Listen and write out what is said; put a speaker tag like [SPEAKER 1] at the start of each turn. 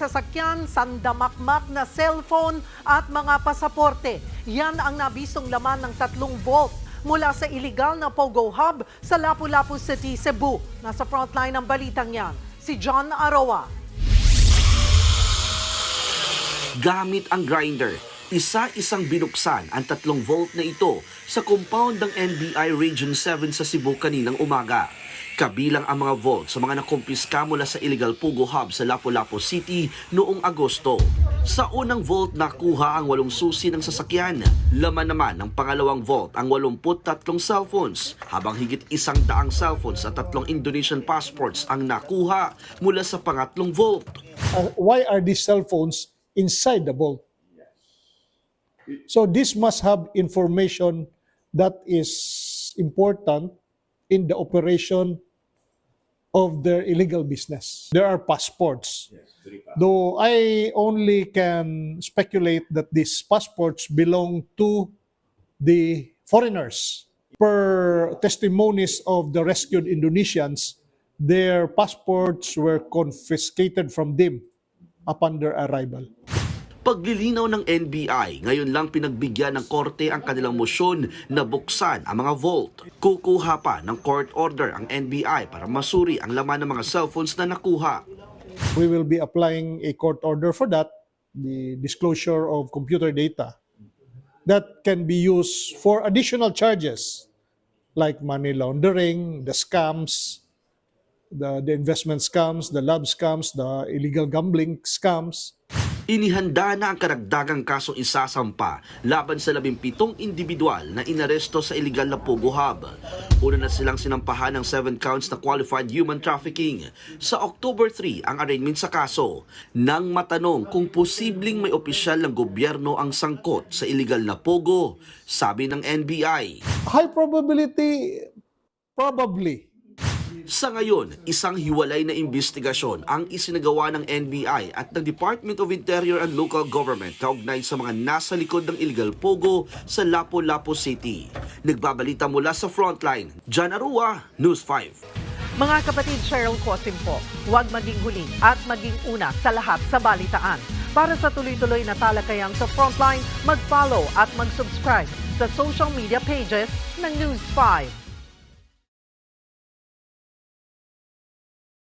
[SPEAKER 1] sasakyan, sandamakmak na cellphone at mga pasaporte. Yan ang nabistong laman ng tatlong vault mula sa illegal na Pogo Hub sa Lapu-Lapu City, Cebu. Nasa frontline ng balitang yan, si John Arawa.
[SPEAKER 2] Gamit ang grinder, isa-isang binuksan ang tatlong vault na ito sa compound ng NBI Region 7 sa Cebu kaninang umaga. Kabilang ang mga vault sa mga nakumpiska mula sa illegal Pugo Hub sa Lapu-Lapu City noong Agosto. Sa unang vault nakuha ang walong susi ng sasakyan. Laman naman ng pangalawang vault ang 83 cellphones, habang higit isang daang cellphones at tatlong Indonesian passports ang nakuha mula sa pangatlong vault.
[SPEAKER 3] uh, why are these cell phones inside the vault? So this must have information that is important in the operation of their illegal business. There are passports. Though I only can speculate that these passports belong to the foreigners. Per testimonies of the rescued Indonesians, their passports were confiscated from them upon their arrival.
[SPEAKER 2] Paglilinaw ng NBI, ngayon lang pinagbigyan ng korte ang kanilang motion na buksan ang mga vault. Kukuha pa ng court order ang NBI para masuri ang laman ng mga cellphones na nakuha.
[SPEAKER 3] We will be applying a court order for that, the disclosure of computer data that can be used for additional charges like money laundering, the scams, the, the investment scams, the lab scams, the illegal gambling scams.
[SPEAKER 2] Inihanda na ang karagdagang kasong isasampa laban sa 17 individual na inaresto sa illegal na Pogo Hub. Una na silang sinampahan ng 7 counts na qualified human trafficking. Sa October 3 ang arraignment sa kaso. Nang matanong kung posibleng may opisyal ng gobyerno ang sangkot sa illegal na Pogo, sabi ng NBI.
[SPEAKER 3] High probability, probably.
[SPEAKER 2] Sa ngayon, isang hiwalay na investigasyon ang isinagawa ng NBI at ng Department of Interior and Local Government kaugnay sa mga nasa likod ng illegal pogo sa Lapu-Lapu City. Nagbabalita mula sa Frontline, John Arua, News 5.
[SPEAKER 1] Mga kapatid Cheryl Cosim po, huwag maging huli at maging una sa lahat sa balitaan. Para sa tuloy-tuloy na talakayan sa Frontline, mag-follow at mag-subscribe sa social media pages ng News 5.